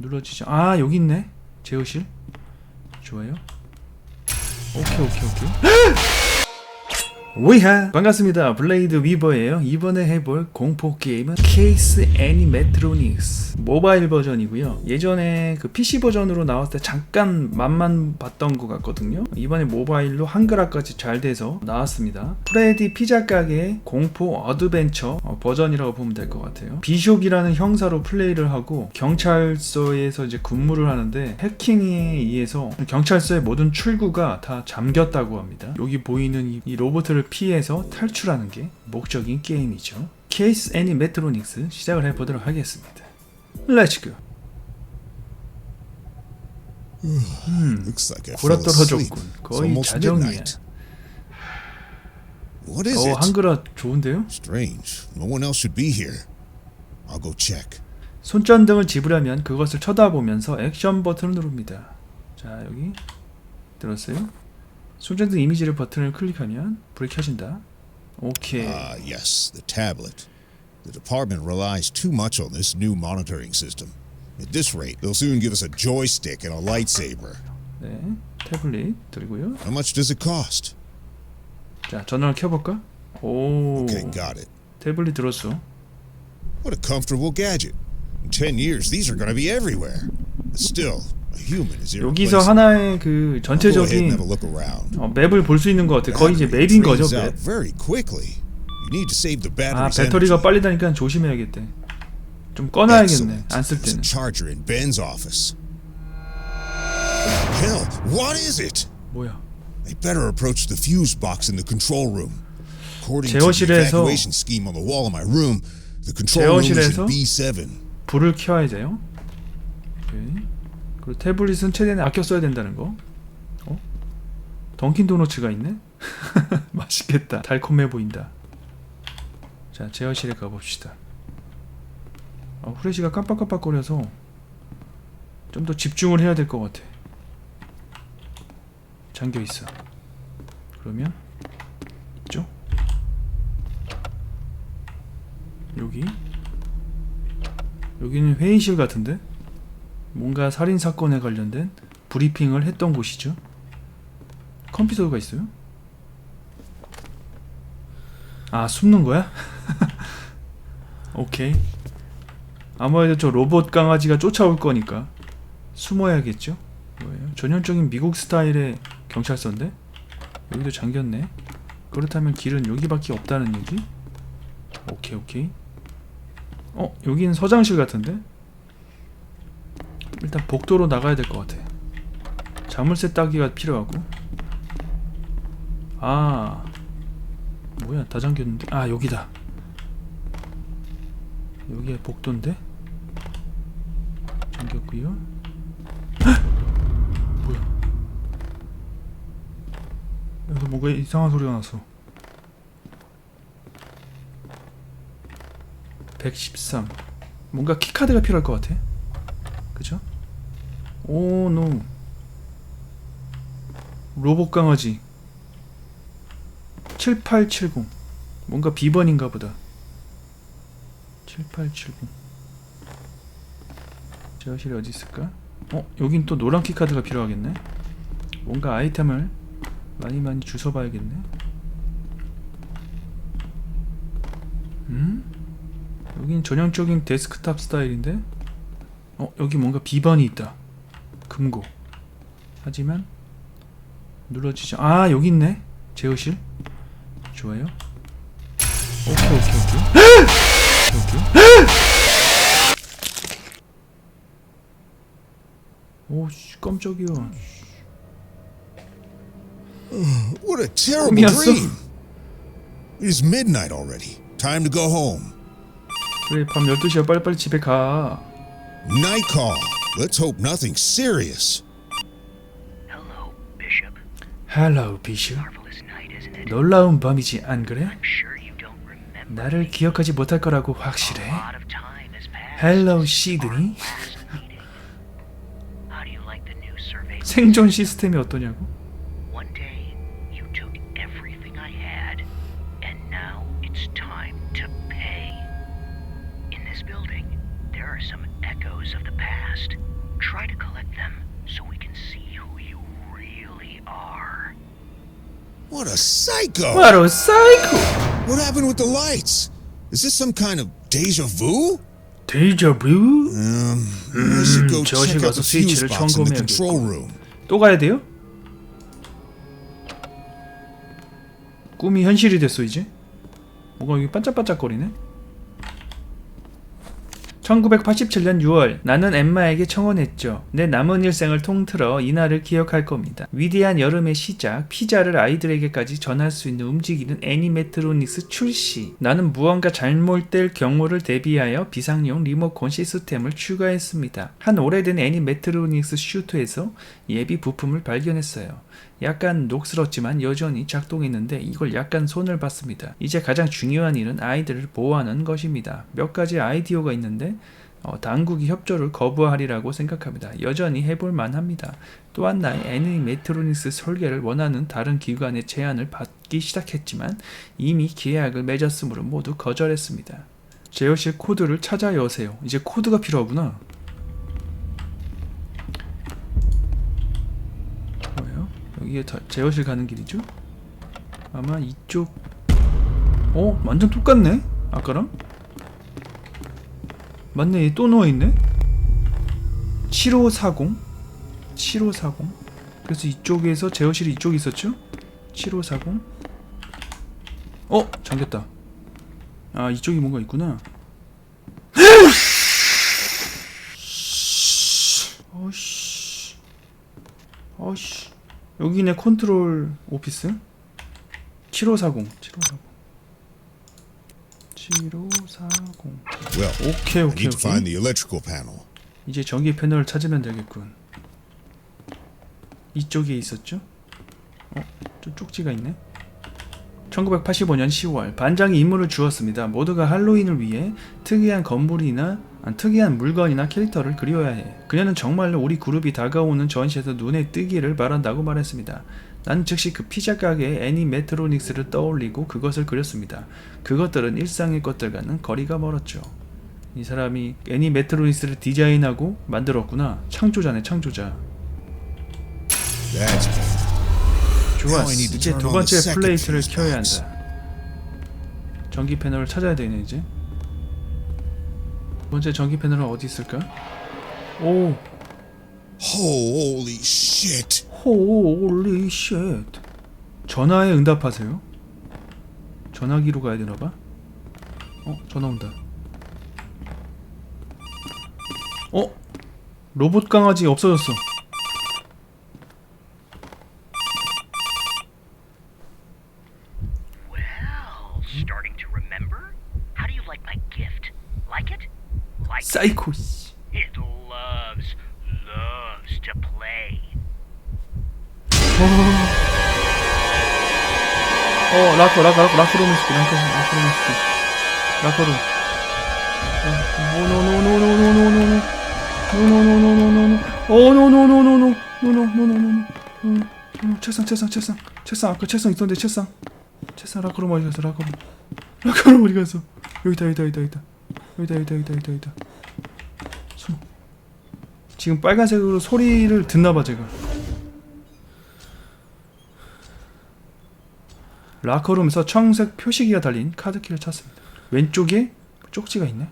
눌러지죠. 아 여기 있네. 제어실. 좋아요. 오케이 오케이 오케이. 오이하 반갑습니다. 블레이드 위버예요. 이번에 해볼 공포 게임은 케이스 애니메트로닉스 모바일 버전이고요. 예전에 그 PC 버전으로 나왔을 때 잠깐 맛만 봤던 것 같거든요. 이번에 모바일로 한글화까지 잘 돼서 나왔습니다. 프레디 피자 가게의 공포 어드벤처 어, 버전이라고 보면 될 것 같아요. 비숍이라는 형사로 플레이를 하고 경찰서에서 이제 근무를 하는데 해킹에 의해서 경찰서의 모든 출구가 다 잠겼다고 합니다. 여기 보이는 이, 이 로봇을 피해서 탈출하는 게 목적인 게임이죠. 케이스 애니 메트로닉스 시작을 해보도록 하겠습니다. 렛츠고. Looks like I fell asleep. 굴어떨어졌군. It's 거의 자정이야. midnight. What is 어 it? 한글화 좋은데요? Strange. No one else should be here. I'll go check. 손전등을 집으려면 그것을 쳐다보면서 액션 버튼을 누릅니다. 자 여기 들었어요? 손전등 이미지를 버튼을 클릭하면 불이 켜진다. 오케이. Ah, yes, the tablet. The department relies too much on this new monitoring system. At this rate, they'll soon give us a joystick and a lightsaber. 네 태블릿 들고요. How much does it cost? 자 전원을 켜볼까? 오 Okay, got it. 태블릿 들었어. What a comfortable gadget. In 10 years, these are going to be everywhere. But still, a human is 여기서. 하나의 그 전체적인. 어, 맵을 볼 수 있는 것 같아. 거의 이제 맵인 거죠, 맵. 아, 배터리가. 빨리 다니까 조심해야겠대. 좀 꺼놔야겠네. 안 쓸 때는. 뭐야? 제어실에서- 제어실에서- in B7. 불을 켜야 돼요. 오케이. 그리고 태블릿은 최대한 아껴 써야 된다는 거. 어? 던킨 도너츠가 있네? 맛있겠다. 달콤해 보인다. 자, 제어실에 가봅시다. 아, 후레쉬가 깜빡깜빡거려서 좀 더 집중을 해야 될 것 같아. 잠겨 있어. 그러면 이쪽 여기 여기는 회의실 같은데 뭔가 살인 사건에 관련된 브리핑을 했던 곳이죠. 컴퓨터가 있어요? 아 숨는 거야? 오케이. 아무래도 저 로봇 강아지가 쫓아올 거니까 숨어야겠죠. 뭐예요? 전형적인 미국 스타일의 경찰서인데 여기도 잠겼네. 그렇다면 길은 여기밖에 없다는 얘기? 오케이 오케이. 어 여기는 서장실 같은데? 일단 복도로 나가야 될 것 같아. 자물쇠 따기가 필요하고. 아 뭐야 다 잠겼는데? 아 여기다. 여기가 복도인데? 잠겼고요. 헉! 뭐야? 여기서 뭔가 이상한 소리가 났어. 113 뭔가 키카드가 필요할 것 같아 그죠? 오 노 로봇 강아지. 7870 뭔가 비번인가 보다. 7870 제어실이 어디 있을까? 어? 여긴 또 노란 키카드가 필요하겠네. 뭔가 아이템을 많이 많이 주워 봐야겠네. 음? 여긴 전형적인 데스크탑 스타일인데? 어 여기 뭔가 비번이 있다 금고 하지만 눌러지죠 아 여기 있네 제어실 좋아요 오케이 오케이 오케이 오케이 오씨 깜짝이야 What a terrible dream. It is midnight already. Time to go home. 그래 밤 12시야 빨리빨리 집에 가 Night call. Let's hope nothing serious. Hello, Bishop. 헬로우 비슈 Marvelous night, isn't it? 놀라운 밤이지 안 그래? I'm sure you don't remember. 나를 기억하지 못할 거라고 A 확실해 lot of time has passed our 시드니. How do you like the new survey? 생존 시스템이 어떠냐고? What a psycho! What happened with the lights? Is this some kind of deja vu? 데이저뷰? Um, I should go check out the fuse box in the control room. 또 가야 돼요? 꿈이 현실이 됐어 이제? 뭐가 여기 반짝반짝거리네? 1987년 6월 나는 엠마에게 청혼했죠. 내 남은 일생을 통틀어 이날을 기억할 겁니다. 위대한 여름의 시작, 피자를 아이들에게까지 전할 수 있는 움직이는 애니메트로닉스 출시. 나는 무언가 잘못될 경우를 대비하여 비상용 리모컨 시스템을 추가했습니다. 한 오래된 애니메트로닉스 슈트에서 예비 부품을 발견했어요. 약간 녹슬었지만 여전히 작동했는데 이걸 약간 손을 봤습니다. 이제 가장 중요한 일은 아이들을 보호하는 것입니다. 몇 가지 아이디어가 있는데 어, 당국이 협조를 거부하리라고 생각합니다. 여전히 해볼 만합니다. 또한 나의 애니메트로닉스 설계를 원하는 다른 기관의 제안을 받기 시작했지만 이미 계약을 맺었으므로 모두 거절했습니다. 제어실 코드를 찾아 여세요. 이제 코드가 필요하구나. 다- 제어실 가는 길이죠? 아마 이쪽 어? 완전 똑같네? 아까랑? 맞네 얘 또 누워있네? 7540 7540 그래서 이쪽에서 제어실이 이쪽에 있었죠? 7540 어? 잠겼다 아 이쪽이 뭔가 있구나 어이씨 어이씨 여기네 컨트롤 오피스 7540 7540 7540 Well, 오케이 오케이 오케이. 이제 전기 패널을 찾으면 되겠군 이쪽에 있었죠? 어? 저 쪽지가 있네 1985년 10월 반장이 임무를 주었습니다. 모두가 할로윈을 위해 특이한 건물이나 특이한 물건이나 캐릭터를 그려야 해. 그녀는 정말로 우리 그룹이 다가오는 전시에서 눈에 뜨기를 바란다고 말했습니다. 난 즉시 그 피자 가게의 애니 메트로닉스를 떠올리고 그것을 그렸습니다. 그것들은 일상의 것들과는 거리가 멀었죠. 이 사람이 애니 메트로닉스를 디자인하고 만들었구나. 창조자네, 창조자. 좋았어. 이제 두 번째 플레이트를 켜야. 한다. 전기 패널을 찾아야 되네 이제. 두 번째 전기 패널은 어디 있을까? 오, Holy shit! 홀리 쉣. 전화에 응답하세요. 전화기로 가야 되나 봐. 어, 전화 온다. 어? 로봇 강아지 없어졌어. Well, starting to remember? How do you like my gift? Like it? Like 사이코 씨. play. 어 라커 라커 라커 라커룸 시키 라커 라커룸 시키 라커룸 오노노노노노노노노 노 노노노노노노 오노노노노 노노노노노노 책상 책상 책상 책상 아까 책상 있던데 책상 책상 라커룸 어디 갔어 라커룸 라커룸 어디 갔어 여기다 여기다 여기다 여기다 여기다 여기다 여기다 여기다 지금 빨간색으로 소리를 듣나봐 제가 라커룸에서 청색 표시기가 달린 카드키를 찾습니다. 왼쪽에 쪽지가 있네.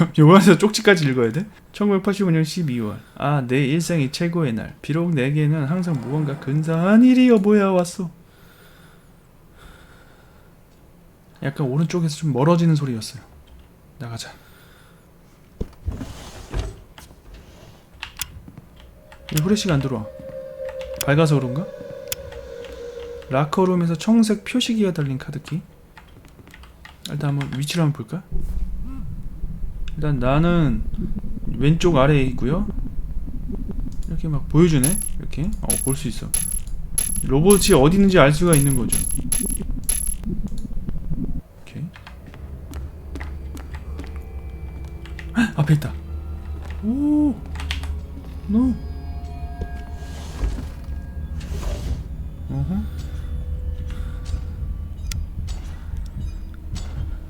요한에서 쪽지까지 읽어야 돼? 1985년 12월. 아, 내 일생의 최고의 날. 비록 내게는 항상 무언가 근사한 일이 여보야 왔어. 약간 오른쪽에서 좀 멀어지는 소리였어요. 나가자. 왜 후레쉬가 안 들어와? 밝아서 그런가? 라커룸에서 청색 표시기가 달린 카드키 일단 한번 위치를 한번 볼까? 일단 나는 왼쪽 아래에 있고요 이렇게 막 보여주네 이렇게 어 볼 수 있어 로봇이 어디 있는지 알 수가 있는 거죠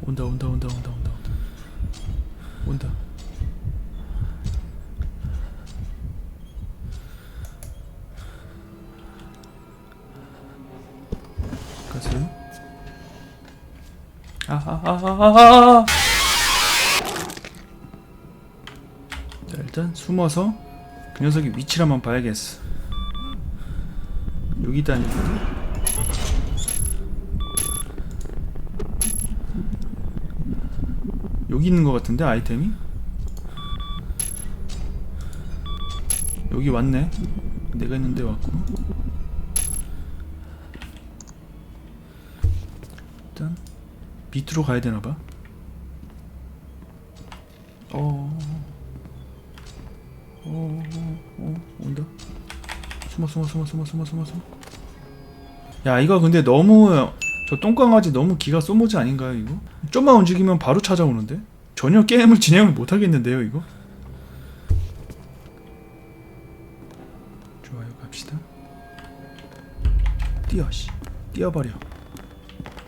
온다 온다 온다 온다 온다 온다. 온다. 가세요 아하하하하 아, 아, 아, 일단 숨어서 그 녀석의 위치를 한번 봐야겠어. 여기 있다니까. 여기 있는 것 같은데 아이템이? 여기 왔네. 내가 있는데 왔고. 일단 밑으로 가야 되나 봐. 어. 어, 어, 어, 온다. 숨어, 숨어, 숨어, 숨어, 숨어, 숨어, 숨어. 야, 이거 근데 너무 저 똥강아지 너무 기가 쏘모지 아닌가요, 이거? 좀만 움직이면 바로 찾아오는데? 전혀 게임을 진행을 못 하겠는데요, 이거? 좋아요, 갑시다. 뛰어, 씨. 뛰어버려.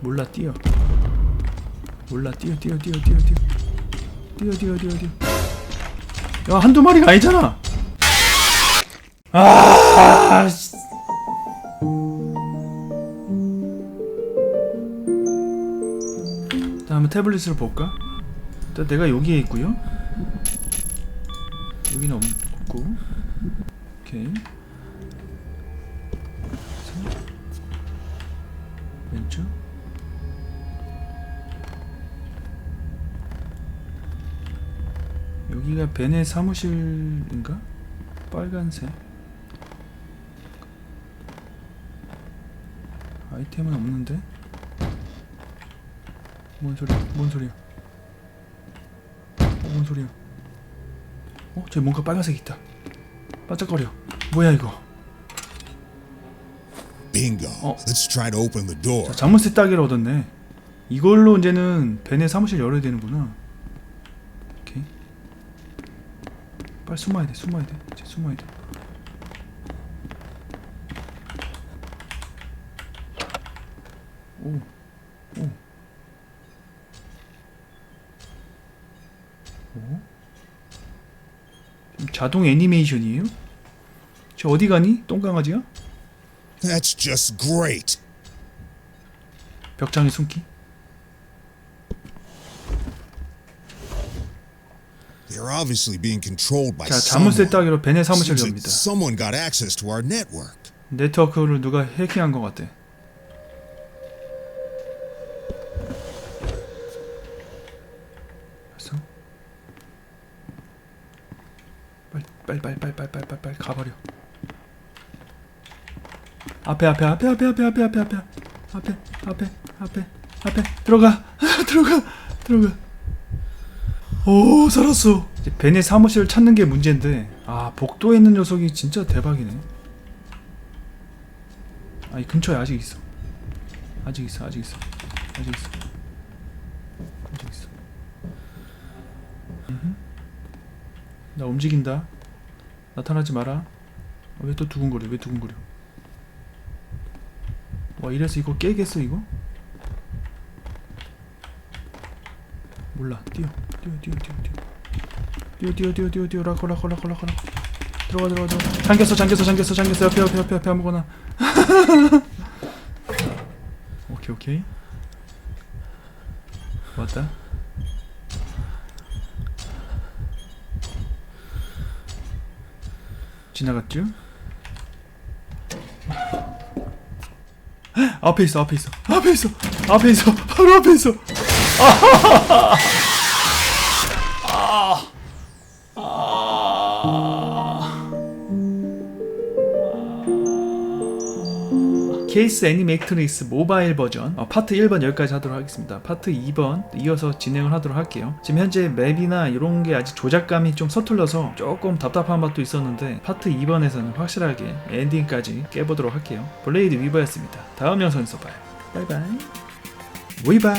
몰라, 뛰어. 몰라, 뛰어, 뛰어, 뛰어, 뛰어, 뛰어. 뛰어, 뛰어, 뛰어, 뛰어. 야, 한두 마리가 아니잖아! 아, 씨. 한번 태블릿을 볼까? 일단 내가 여기에 있고요. 여기는 없- 없고. 오케이. 왼쪽. 여기가 벤의 사무실인가? 빨간색. 아이템은 없는데? 뭔 소리야? 뭔 소리야? 어, 뭔 소리야? 어, 저기 뭔가 빨간색 있다. 반짝거려. 뭐야 이거? Bingo. Oh. Let's try to open the door. 자, 자물쇠 따기를 얻었네. 이걸로 이제는 벤의 사무실 열어야 되는구나. 오케이. 빨리 숨어야 돼. 숨어야 돼. 이제 숨어야 돼. 오, 오, 오. 좀 자동 애니메이션이에요? 저 어디 가니? 똥강아지야? That's just great. 벽장에 숨기? They're obviously being controlled by 자, 자물쇠 someone. 따기로 벤의 사무실 Seems like 엽니다. someone got access to our network. 네트워크를 누가 해킹한 것 같아. 빨리 빨리 빨리 빨리 빨리 빨리 빨리 가버려. 앞에 앞에 앞에 앞에 앞에 앞에 앞에 앞에 앞에 앞에 앞에 앞에 들어가 들어가 들어가. 오 살았어. 이제 벤의 사무실을 찾는 게 문제인데 아 복도에 있는 녀석이 진짜 대박이네. 아, 이 근처에 아직 있어. 아직 있어, 아직 있어. 아직 있어. 나 움직인다. 나타나지 마라. 왜또 두근거려? 왜 두근거려? 와, 이래서 이거 깨겠어, 이거? 몰라. 뛰어. 뛰어, 뛰어, 뛰어, 뛰어. 뛰어, 뛰어, 뛰어, 뛰어, 뛰어. 라커, 라커, 라커, 라커, 라커. 들어가, 들어가, 들어가. 잠겼어, 잠겼어, 잠겼어, 잠겼어. 옆에, 옆에, 옆에, 옆에 아무거나. 오케이 오케이 왔다 지나갔죠? 헉, 앞에 있어 앞에 있어. 앞에 있어. 앞에 있어. 바로 앞에 있어 케이스 애니메이트릭스 모바일 버전 어, 파트 1번 여기까지 하도록 하겠습니다. 파트 2번 이어서 진행을 하도록 할게요. 지금 현재 맵이나 이런 게 아직 조작감이 좀 서툴러서 조금 답답한 맛도 있었는데 파트 2번에서는 확실하게 엔딩까지 깨보도록 할게요. 블레이드 위버였습니다. 다음 영상에서 봐요. 바이바이. 위바